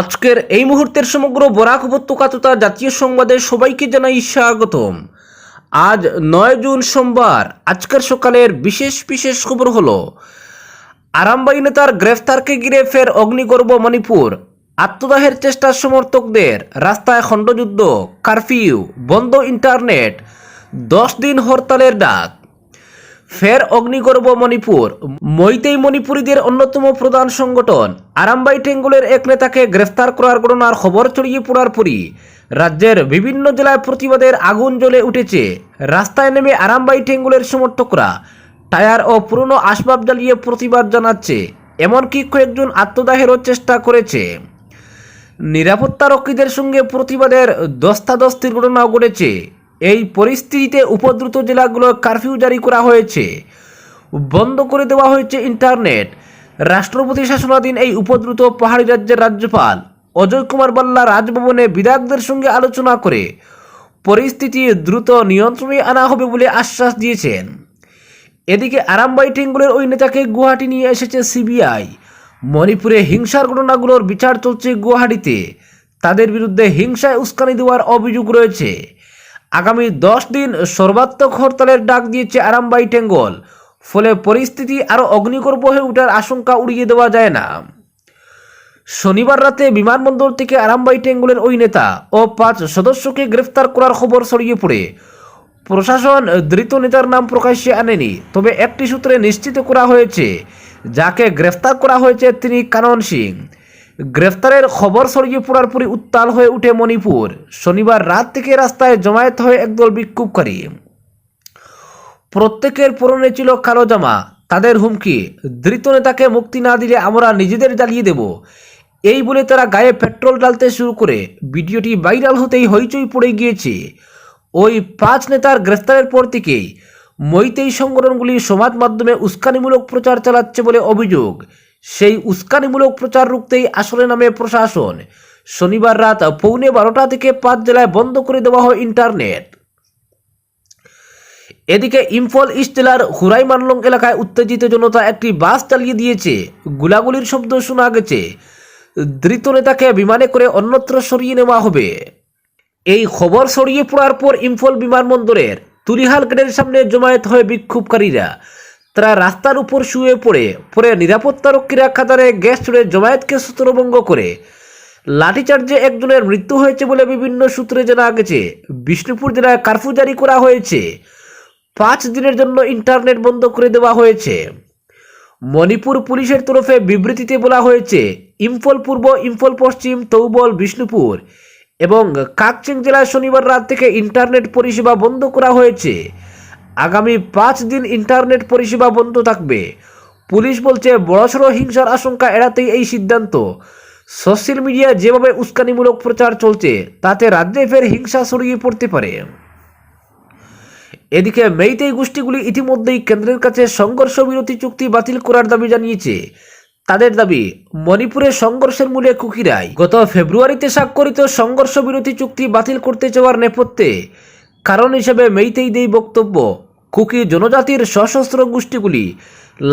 আজকের এই মুহূর্তের সমগ্র বরাক উপত্যকা তথা জাতীয় সংবাদে সবাইকে জানাই স্বাগতম। আজ নয় জুন সোমবার, আজকের সকালের বিশেষ বিশেষ খবর হলো আরামবাই নেতার গ্রেফতারকে ঘিরে ফের অগ্নিগর্ভ মণিপুর। আত্মদাহের চেষ্টার সমর্থকদের, রাস্তায় খণ্ডযুদ্ধ, কারফিউ, বন্ধ ইন্টারনেট, দশ দিন হরতালের ডাক। ফের অগ্নিগর্ভ মণিপুর। মৈতেই মণিপুরীদের অন্যতম প্রধান সংগঠন। আরামবাই টেঙ্গুলের এক নেতাকে গ্রেফতার করার ঘটনার খবর ছড়িয়ে পড়ার পরই রাজ্যের বিভিন্ন জেলায় প্রতিবাদের আগুন জ্বলে উঠেছে। রাস্তায় নেমে আরামবাই টেঙ্গুলের সমর্থকরা টায়ার ও পুরনো আসবাব জ্বালিয়ে প্রতিবাদ জানাচ্ছে। এমনকি কয়েকজন আত্মদাহেরও চেষ্টা করেছে। নিরাপত্তারক্ষীদের সঙ্গে প্রতিবাদের দস্তাদস্তির ঘটনাও ঘটেছে। এই পরিস্থিতিতে উপদ্রুত জেলাগুলোর কারফিউ জারি করা হয়েছে। বন্ধ করে দেওয়া হয়েছে ইন্টারনেট রাষ্ট্রপতি শাসনাধীন এই উপদ্রুত পাহাড়ি রাজ্যের রাজ্যপাল অজয় কুমার বাল্লা রাজভবনে বিধায়কদের সঙ্গে আলোচনা করে পরিস্থিতি দ্রুত নিয়ন্ত্রণে আনা হবে বলে আশ্বাস দিয়েছেন। এদিকে আরামবাই টেঙ্গুলের ওই নেতাকে গুয়াহাটি নিয়ে এসেছে সিবিআই। মণিপুরে হিংসার ঘটনাগুলোর বিচার চলছে গুয়াহাটিতে। তাদের বিরুদ্ধে হিংসায় উস্কানি দেওয়ার অভিযোগ রয়েছে। আগামী দশ দিন সর্বাত্মক হরতালের ডাক দিয়েছে আরামবাই টেঙ্গল। ফলে পরিস্থিতি আরও অগ্নিগর্ভ হয়ে ওঠার আশঙ্কা উড়িয়ে দেওয়া যায় না। শনিবার রাতে বিমানবন্দর থেকে আরামবাই টেঙ্গলের ওই নেতা ও পাঁচ সদস্যকে গ্রেফতার করার খবর ছড়িয়ে পড়ে। প্রশাসন ধৃত নেতার নাম প্রকাশ্যে আনেনি, তবে একটি সূত্রে নিশ্চিত করা হয়েছে, যাকে গ্রেফতার করা হয়েছে তিনি কানন সিং। গ্রেফতারের খবর ছড়িয়ে পড়ার পরই উত্তাল হয়ে উঠে মণিপুর। শনিবার রাত থেকে রাস্তায় জমায়েত হয়ে একদল বিক্ষোভকারী। প্রত্যেকের পরনে ছিল কালো জামা। তাদের হুমকি, ধৃত নেতাকে মুক্তি না দিলে আমরা নিজেদের জ্বালিয়ে দেব। এই বলে তারা গায়ে পেট্রোল ডালতে শুরু করে। ভিডিওটি ভাইরাল হতেই হইচই পড়ে গিয়েছে। ওই পাঁচ নেতার গ্রেফতারের পর থেকেই মৈতেই সংগঠনগুলি সমাজ মাধ্যমে উস্কানিমূলক প্রচার চালাচ্ছে বলে অভিযোগ। সেই উস্কানিমূলক প্রচার রুখতেই আসলে নামে প্রশাসন। শনিবার রাত পৌনে বারোটা থেকে পাঁচ জেলায় বন্ধ করে দেওয়া হয় ইন্টারনেট। এদিকে ইম্ফল ইস্ট জেলার হুরাই মানলং এলাকায় উত্তেজিত জনতা একটি বাস চালিয়ে দিয়েছে। গুলাগুলির শব্দ শোনা গেছে। ধৃত নেতাকে বিমানে করে অন্যত্র সরিয়ে নেওয়া হবে। এই খবর ছড়িয়ে পড়ার পর ইম্ফল বিমানবন্দরের তুলিহাল গেটের সামনে জমায়েত হয়ে বিক্ষোভকারীরা। তারা রাস্তার উপর শুয়ে পড়ে, পরে নিরাপত্তারক্ষীরা খাতারে গ্যাস ছুড়ে জমায়েতকে সূত্রভঙ্গ করে। লাঠিচার্জে একজনের মৃত্যু হয়েছে বলে বিভিন্ন সূত্রে জানা গেছে। বিষ্ণুপুর জেলায় কারফিউ জারি করা হয়েছে। পাঁচ দিনের জন্য ইন্টারনেট বন্ধ করে দেওয়া হয়েছে। মণিপুর পুলিশের তরফে বিবৃতিতে বলা হয়েছে, ইম্ফল পূর্ব, ইম্ফল পশ্চিম, তৌবল, বিষ্ণুপুর এবং কাকচিং জেলায় শনিবার রাত থেকে ইন্টারনেট পরিষেবা বন্ধ করা হয়েছে। আগামী পাঁচ দিন ইন্টারনেট পরিষেবা বন্ধ থাকবে। পুলিশ বলছে, বড়সড় হিংসার আশঙ্কা এড়াতেই এই সিদ্ধান্ত। সোশ্যাল মিডিয়ায় যেভাবে উস্কানিমূলক প্রচার চলছে, তাতে রাজ্যে ফের হিংসা ছড়িয়ে পড়তে পারে। এদিকে মেইতেই গোষ্ঠীগুলি ইতিমধ্যেই কেন্দ্রের কাছে সংঘর্ষ বিরতি চুক্তি বাতিল করার দাবি জানিয়েছে। তাদের দাবি, মণিপুরে সংঘর্ষের মূলে কুকিরাই। গত ফেব্রুয়ারিতে স্বাক্ষরিত সংঘর্ষ বিরতি চুক্তি বাতিল করতে চাওয়ার নেপথ্যে কারণ হিসেবে মেইতেই দেই বক্তব্য। কুকি জনজাতির সশস্ত্র গোষ্ঠীগুলি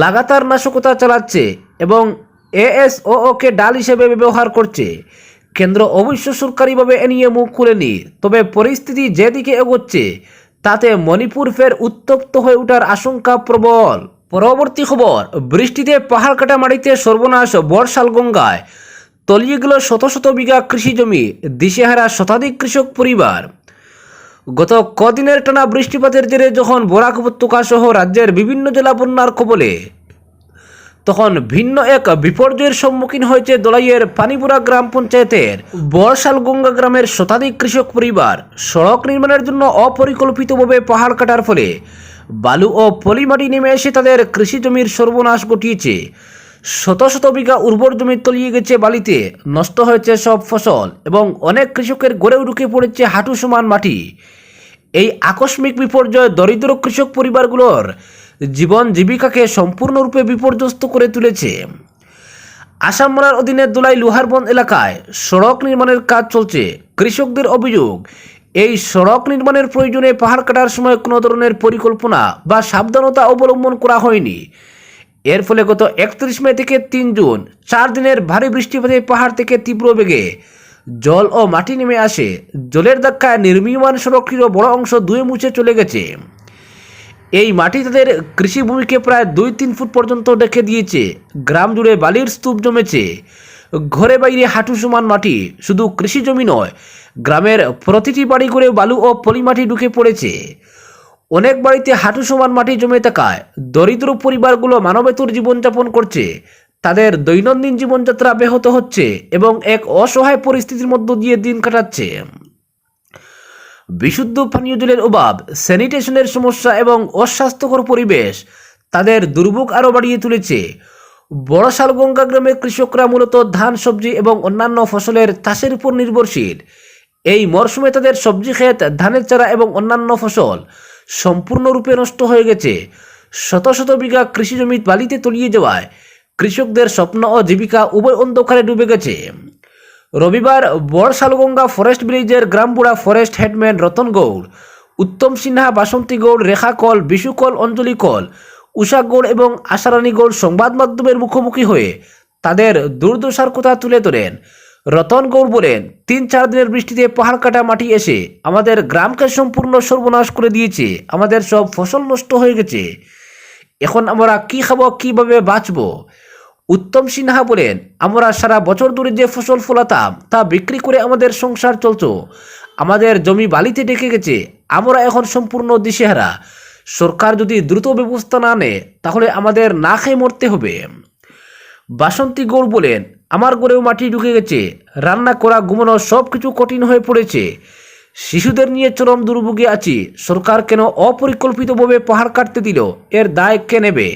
লাগাতার নাশকতা চালাচ্ছে এবং এএসওকে ডাল হিসেবে ব্যবহার করছে। কেন্দ্র অবশ্য সরকারিভাবে এ নিয়ে মুখ খুলেনি, তবে পরিস্থিতি যেদিকে এগোচ্ছে, তাতে মণিপুর ফের উত্তপ্ত হয়ে ওঠার আশঙ্কা প্রবল। পরবর্তী খবর, বৃষ্টিতে পাহাড় কাটা মাটিতে সর্বনাশ বর্ষাল গঙ্গায়। তলিয়ে গেল শত শত বিঘা কৃষি জমি, দিশেহারা শতাধিক কৃষক পরিবার। গত কদিনের টানা বৃষ্টিপাতের জেরে যখন বরাক উপত্যকা সহ রাজ্যের বিভিন্ন জেলা বন্যার কবলে, তখন ভিন্ন এক বিপর্যয়ের সম্মুখীন হয়েছে দোলাইয়ের পানিপুরা গ্রাম পঞ্চায়েতের বর্ষাল গঙ্গা গ্রামের শতাধিক কৃষক পরিবার। সড়ক নির্মাণের জন্য অপরিকল্পিতভাবে পাহাড় কাটার ফলে বালু ও পলিমাটি নেমে এসে তাদের কৃষি জমির সর্বনাশ ঘটিয়েছে। শত শত বিঘা উর্বর জমি তলিয়ে গেছে বালিতে, নষ্ট হয়েছে সব ফসল এবং অনেক কৃষকের গড়েও ঢুকে পড়েছে হাঁটু সমান মাটি। এই আকস্মিক বিপর্যয় দরিদ্র কৃষক পরিবারগুলোর জীবন জীবিকাকে সম্পূর্ণরূপে বিপর্যস্ত করে তুলেছে। আসাম মোড়ার অধীনে দোলাই লোহারবন এলাকায় সড়ক নির্মাণের কাজ চলছে। কৃষকদের অভিযোগ, এই সড়ক নির্মাণের প্রয়োজনে পাহাড় কাটার সময় কোনো ধরনের পরিকল্পনা বা সাবধানতা অবলম্বন করা হয়নি। এর ফলে গত একত্রিশ মে থেকে তিন জুন, চার দিনের ভারী বৃষ্টিপাতে পাহাড় থেকে তীব্র বেগে জল ও মাটি নেমে আসে। জলের ধাক্কায় নির্মীয়মান সড়কটিরও বড় অংশ দুয়ে মুছে চলে গেছে। এই মাটি তাদের কৃষিভূমিকে প্রায় দুই তিন ফুট পর্যন্ত ডেকে দিয়েছে। গ্রাম জুড়ে বালির স্তূপ জমেছে। ঘরে বাইরে হাঁটু সমান মাটি, শুধু কৃষি জমি নয়, গ্রামের প্রতিটি বাড়ি করে বালু ও পলি মাটি ঢুকে পড়েছে। অনেক বাড়িতে হাঁটু সমান মাটি জমে থাকায় দরিদ্র পরিবারগুলো মানবেতর জীবনযাপন করছে। তাদের দৈনন্দিন জীবনযাত্রা ব্যাহত হচ্ছে এবং এক অসহায় পরিস্থিতির মধ্য দিয়ে দিন কাটাচ্ছে। বিশুদ্ধ পানীয় জলের অভাব, স্যানিটেশনের সমস্যা এবং অস্বাস্থ্যকর পরিবেশ তাদের দুর্ভোগ আরও বাড়িয়ে তুলেছে। বড়শাল গঙ্গা গ্রামের কৃষকরা মূলত ধান, সবজি এবং অন্যান্য ফসলের চাষের উপর নির্ভরশীল। এই মরশুমে তাদের সবজি ক্ষেত, ধানের চারা এবং অন্যান্য ফসল সম্পূর্ণরূপে নষ্ট হয়ে গেছে। শত শত বিঘা কৃষি জমি বালিতে তলিয়ে যাওয়ায় কৃষকদের স্বপ্ন ও জীবিকা উভয় অন্ধকারে ডুবে গেছে। রবিবার বড়শালগঙ্গা ফরেস্ট ব্রিজের গ্রামবুড়া ফরেস্ট হেডম্যান রতন গৌড়, উত্তম সিনহা বাসন্তী গৌড়, রেখা কল, বিশু কল, অঞ্জলি কল, উষা গৌড় এবং আশারানী গৌড় সংবাদ মাধ্যমের মুখোমুখি হয়ে তাদের দুর্দশার কথা তুলে ধরেন। রতন গৌর বলেন, তিন চার দিনের বৃষ্টিতে পাহাড় কাটা মাটি এসে আমাদের গ্রামকে সম্পূর্ণ সর্বনাশ করে দিয়েছে, আমাদের সব ফসল নষ্ট হয়ে গেছে। এখন আমরা কি খাব, কীভাবে বাঁচবো? উত্তম সিনহা বলেন, আমরা সারা বছর ধরে যে ফসল ফলাতাম, তা বিক্রি করে আমাদের সংসার চলত। আমাদের জমি বালিতে ডেকে গেছে, আমরা এখন সম্পূর্ণ দিশেহারা। সরকার যদি দ্রুত ব্যবস্থা না নেয়, তাহলে আমাদের না খেয়ে মরতে হবে। বাসন্তী গৌড় বলেন আমার গড়েও মাটি ঢুকে গেছে। রান্না করা, ঘুমানো সব কিছু কঠিন হয়ে পড়েছে। শিশুদের নিয়ে চরম দুর্ভোগে আছি। সরকার কেন অপরিকল্পিতভাবে পাহাড় কাটতে দিল? এর দায় কে নেবে?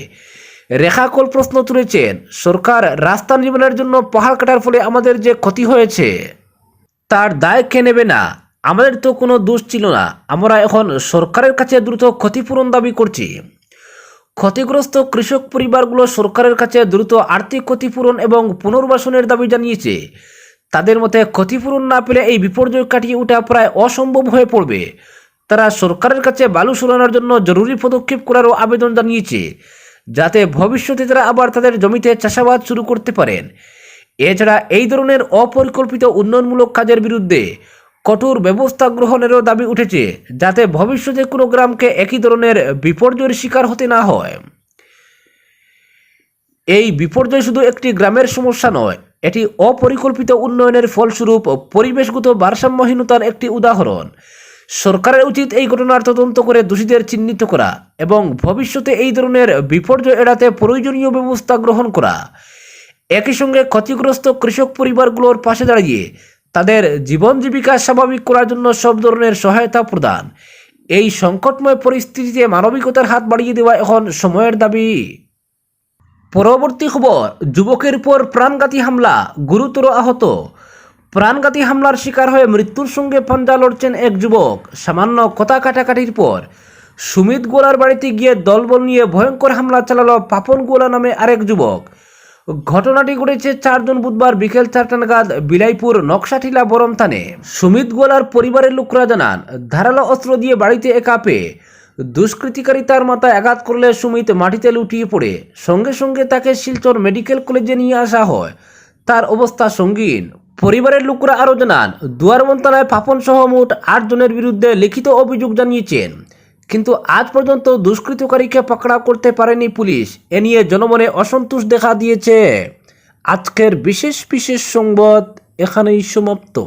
রেখাকল প্রশ্ন তুলেছেন। সরকার রাস্তা নির্মাণের জন্য পাহাড় কাটার ফলে আমাদের যে ক্ষতি হয়েছে, তার দায় কে নেবে না? আমাদের তো কোনো দোষ ছিল না। আমরা এখন সরকারের কাছে দ্রুত ক্ষতিপূরণ দাবি করছি। ক্ষতিগ্রস্ত কৃষক পরিবারগুলো সরকারের কাছে দ্রুত আর্থিক ক্ষতিপূরণ এবং পুনর্বাসনের দাবি জানিয়েছে। তাদের মতে ক্ষতিপূরণ না পেলে এই বিপর্যয় কাটিয়ে ওঠা প্রায় অসম্ভব হয়ে পড়বে। তারা সরকারের কাছে বালু সরানোর জন্য জরুরি পদক্ষেপ করারও আবেদন জানিয়েছে, যাতে ভবিষ্যতে তারা আবার তাদের জমিতে চাষাবাদ শুরু করতে পারেন। এছাড়া এই ধরনের অপরিকল্পিত উন্নয়নমূলক কাজের বিরুদ্ধে কঠোর ব্যবস্থা গ্রহণেরও দাবি উঠেছে, যাতে ভবিষ্যতে কোনো গ্রামকে একই ধরনের বিপর্যয়ের শিকার হতে না হয়। এই বিপর্যয় শুধু একটি গ্রামের সমস্যা নয়, এটি অপরিকল্পিত উন্নয়নের ফলস্বরূপ পরিবেশগত ভারসাম্যহীনতার একটি উদাহরণ। সরকারের উচিত এই ঘটনার তদন্ত করে দোষীদের চিহ্নিত করা এবং ভবিষ্যতে এই ধরনের বিপর্যয় এড়াতে প্রয়োজনীয় ব্যবস্থা গ্রহণ করা। একই সঙ্গে ক্ষতিগ্রস্ত কৃষক পরিবারগুলোর পাশে দাঁড়িয়ে তাদের জীবন জীবিকা স্বাভাবিক করার জন্য সব ধরনের সহায়তা প্রদান। এই সংকটময় পরিস্থিতিতে মানবিকতার হাত বাড়িয়ে দেওয়া এখন সময়ের দাবি। পরবর্তী খবর, যুবকের উপর প্রাণঘাতী হামলা, গুরুতর আহত। প্রাণঘাতী হামলার শিকার হয়ে মৃত্যুর সঙ্গে পাঞ্জা লড়ছেন এক যুবক। সামান্য কথা কাটাকাটির পর সুমিত গোলার বাড়িতে গিয়ে দলবল নিয়ে ভয়ঙ্কর হামলা চালালো পাপন গোলা নামে আরেক যুবক। ঘটনাটি ঘটেছে চারজন বুধবার বিকেল চারটা নাগাদ বিলাইপুর নকশাটিলা বরম থানে। সুমিত গোলার পরিবারের লোকরা জানান, ধারালো অস্ত্র দিয়ে বাড়িতে একা পেয়ে দুষ্কৃতিকারী তার মাথায় আঘাত করলে সুমিত মাটিতে লুটিয়ে পড়ে। সঙ্গে সঙ্গে তাকে শিলচর মেডিকেল কলেজে নিয়ে আসা হয়। তার অবস্থা সঙ্গীন। পরিবারের লোকরা আরও জানান, দুয়ারবন থানায় পাপন সহ মোট আট জনের বিরুদ্ধে লিখিত অভিযোগ জানিয়েছেন। কিন্তু আজ পর্যন্ত দুষ্কৃতকারীকে পাকড়াও করতে পারেনি পুলিশ। এ নিয়ে জনমনে অসন্তোষ দেখা দিয়েছে। আজকের বিশেষ বিশেষ সংবাদ এখানেই সমাপ্ত।